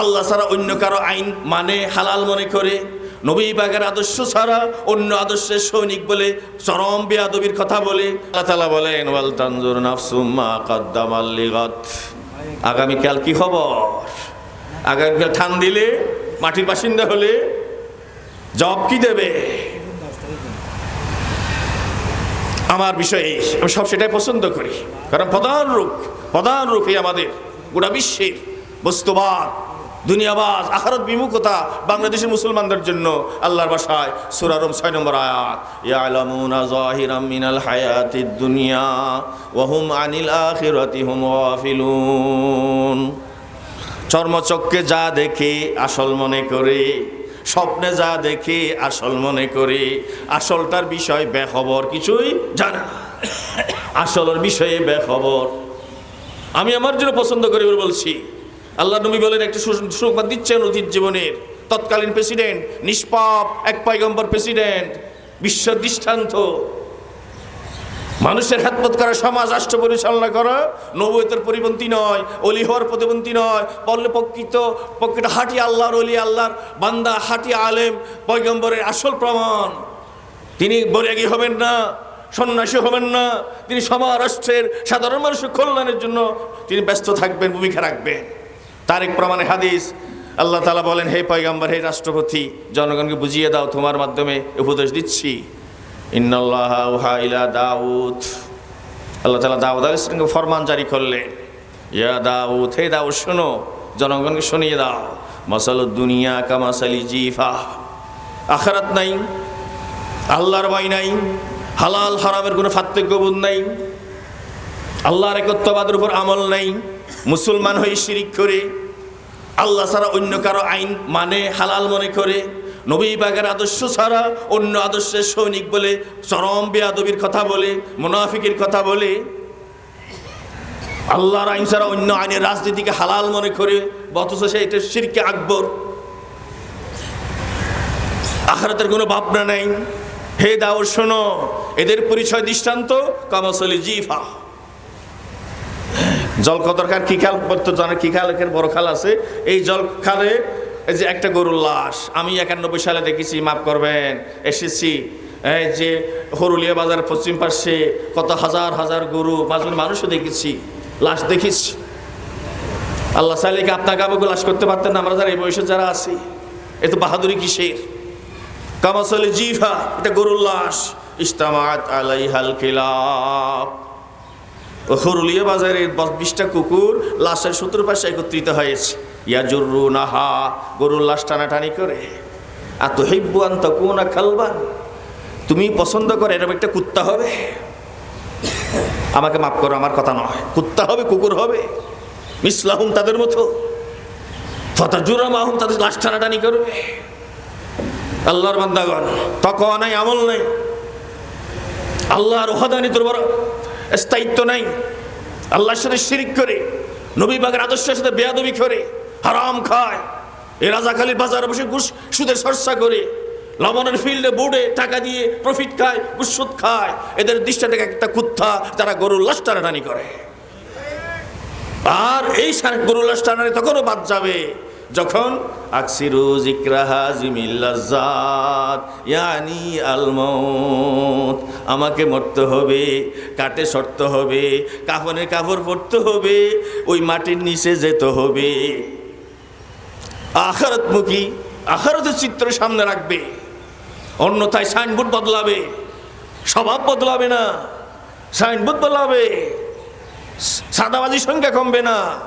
আল্লাহ ছাড়া অন্য কারও আইন মানে হালাল মনে করে। নবী বাগের আদর্শ ছাড়া অন্য আদর্শের সৈনিক বলে, চরম বেয়াদবির কথা বলে। আল্লাহ তালা বলেন তানজুর নাফসুম্মা কদ্দামাল লিগাত। আগামীকাল কি খবর? আগামীকাল ঠান দিলে, মাটির বাসিন্দা হলে জব কি দেবে? আমার বিষয়ে আমি সব সেটাই পছন্দ করি। কারণ প্রধান রূপ, প্রধান রূপই আমাদের গোটা বিশ্বের বস্তুবাদ। দুনিয়াবাজ, আখারত বিমুখতা বাংলাদেশের মুসলমানদের জন্য আল্লাহর বাসায় সুরারম ছয় নম্বর আয়াত। ইয়ালামুনা যাহিরাম মিনাল হায়াতিদ দুনিয়া ওয়া হুম আনিল আখিরাতি হুম গাফিলুন। চর্মচক্ষে যা দেখে, আসল মনে করে। স্বপ্নে যা দেখে, আসল মনে করে। আসলটার বিষয় বেখবর কিছুই জানে আসলের বিষয়ে বেখবর। আমি আমার জন্য পছন্দ করি বলছি। আল্লাহ নবী বলেন, একটি সুসংবাদ দিচ্ছেন অতীত জীবনের। তৎকালীন প্রেসিডেন্ট, নিষ্পাপ, এক পাইগম্বর প্রেসিডেন্ট বিশ্ব দৃষ্টান্ত মানুষের হাতপত করা, সমাজ রাষ্ট্র পরিচালনা করা নবৈতের পরিপন্থী নয়, অলি হওয়ার প্রতিপন্থী নয়, বললে প্রকৃত প্রকৃত হাটি আল্লাহর অলি, আল্লাহর বান্দা, হাটি আলেম, পয়গম্বরের আসল প্রমাণ। তিনি বৈরাগী হবেন না, সন্ন্যাসী হবেন না, তিনি সমাজ রাষ্ট্রের সাধারণ মানুষের কল্যাণের জন্য তিনি ব্যস্ত থাকবেন, ভূমিকা রাখবেন। তার এক প্রমাণে, হাদিস। আল্লাহ তালা বলেন, হে পয়গম্বর, হে রাষ্ট্রপতি, জনগণকে বুঝিয়ে দাও, তোমার মাধ্যমে উপদেশ দিচ্ছি। ইন্নাল্লাহ উহা ইলা দাউদ। আল্লাহ তালা দাউদ আল ইসলামকে ফরমান জারি করলেন। ইয়া দাউদ, হে দাউদ, শোনো, জনগণকে শুনিয়ে দাও। মাসাল দুনিয়া কামাসালি জিফা। আখারাত নাই, আল্লাহর বাই নাই, হালাল হারামের কোনো পার্থক্যবোধ নাই, আল্লাহর একত্ববাদের উপর আমল নাই। মুসলমান হয়ে শিরিক করে, আল্লাহ ছাড়া অন্য কারও আইন মানে হালাল মনে করে, নবী বাগের আদর্শ ছাড়া অন্য আদর্শের সৈনিক বলে, চরম বেয়াদবির কথা বলে, মুনাফিকের কথা বলে, আল্লাহর আইন ছাড়া অন্য আইনের রাজনীতিকে হালাল মনে করে অথচ সে এটা শিরকে আকবর। আখারাতের কোনো ভাবনা নেই। হে দাও শোনো, এদের পরিচয় দৃষ্টান্ত কামাসলি জিফা। জল কতরকার কি খাল? জানে কি খালের বড় খাল আছে। এই জল খালে এই যে একটা গরুর লাশ, আমি একানব্বই সালে দেখেছি, মাফ করবেন, এসেছি। এই যে হরুলিয়া বাজার পশ্চিম পাশে কত হাজার হাজার গরু মাঝে মানুষও দেখেছি, লাশ দেখেছি আল্লাহ চাইলে কি আপনাকে আমাকে লাশ করতে পারতেন না? আমরা যারা এই বয়সে যারা আছি, এ তো বাহাদুরি কিসের? কামাসলে জিফা, এটা গরুর লাশ। ইস্তামাত আলাই হাল হরুলিয়া বাজারে বিশটা কুকুর লাশের সত্তর পাশে একত্রিত হয়েছে। ইয়াজুরু নাহা গরুর লাশ টানাটানি করে। আর তো হেব্বু আন্ত কোনা খালবান তুমি পছন্দ করে, এরকম একটা কুত্তা হবে। আমাকে মাফ করো, আমার কথা নয়। কুত্তা হবে, কুকুর হবে। মিসলাহুম তাদের মতো। ফতাজুরা মাহুম তাদের লাশ টানাটানি করবে। আল্লাহর বান্দাগণ, তকওয়া নাই, আমল নাই। আল্লাহর ওহাদানি তোর বড় স্থায়িত্ব নাই। আল্লাহর সাথে শিরিক করে, নবী বাগের আদর্শের সাথে বেয়াদবি করে, হারাম খায়। এ রাজাখালির বাজারে বসে ঘুষ সুদের সরসা করে, লবণের ফিল্ডে বোর্ডে টাকা দিয়ে প্রফিট খায় গুসুদ খায়। এদের দৃষ্টি থেকে একটা কুত্তা তারা গরুর লাশ টানাটানি করে। আর এই গরুর লাশ টানানি তখনও বাদ যাবে। যখন আকসিরু জিক্রাহা ইয়ানি আল আমাকে মরতে হবে, কাটে সরতে হবে, কাফনের কাপড় পরতে হবে, ওই মাটির নিচে যেতে হবে। আখারতমুখী, আখারতের চিত্র সামনে রাখবে। অন্যথায় সাইনবোর্ড বদলাবে। স্বভাব বদলাবে না। সাইনবোর্ড বদলাবে। সাদাবাজির সংখ্যা কমবে না।